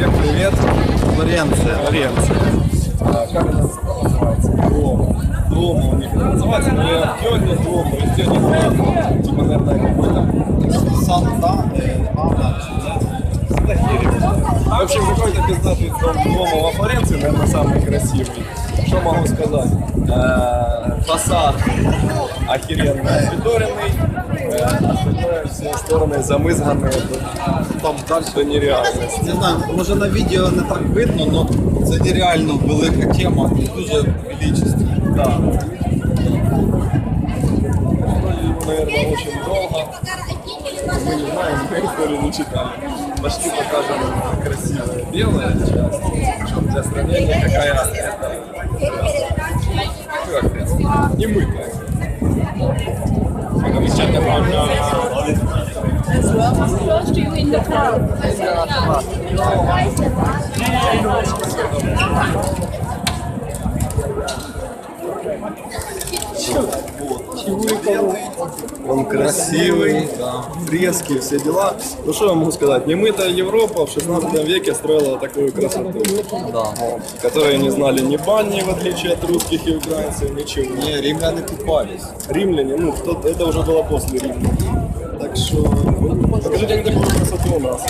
Всем привет. Флоренция. Флоренция. А, как это называется? Дома. Дома у них называется, но я пью не дома, везде не дома. Типа, наверное, какой-то Санта, Анна, Захирик. В общем, какой-то пиздатый дом дома во Флоренции, наверное, самый красивый. Что могу сказать? Э, Фасад охеренно освіторенный, э, остальное все стороны замызганные. Там дальше нереальность. Не знаю, може на відео не так видно, але це нереально велика тема і дуже величественна. Наверное, очень долго. Мы не знаем, мы историю не читали. Пошли покажем красивое белое часть. Причем для сравнения какая это. Не мытая. Можно First you in the crowd. Он красивый, фрески, все дела. Ну что я могу сказать? Немытая Европа в 16 веке строила такую красоту. Да. Которые не знали ни бани, в отличие от русских и украинцев, ничего. Ні, римляни купались. Римляне, ну, кто, это уже было после Рима. Так что, покажите мне такую красоту у нас.